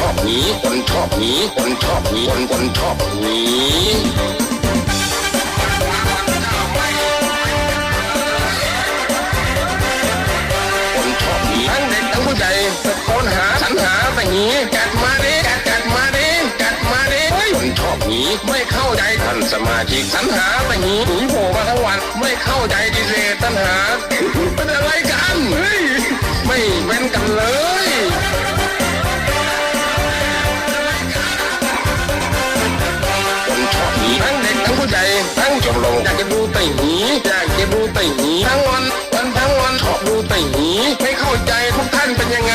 ชอบหนีคนชอบหนีคนชอบหนีคนคนชอบหนีคนชอบหนีทั้งเด็กทั้งผู้ใหญ่ตะโกนหาสรรหาไปหนีกัดมาดิกัดกัดมาดิกัดมาดิเฮ้ยคนชอบหนีไม่เข้าใจท่านสมาชิกสรรหาไปหนีหนีโผล่มาทั้งวันไม่เข้าใจดิเรตัญหาเป็นอะไรกันเฮ้ยไม่เป็นกันเลย ต่หนีอยากจะดูไต่หนีทั้งวันวันทั้งวันชอบดูไต่หนีไม่เข้าใจทุกท่านเป็นยังไง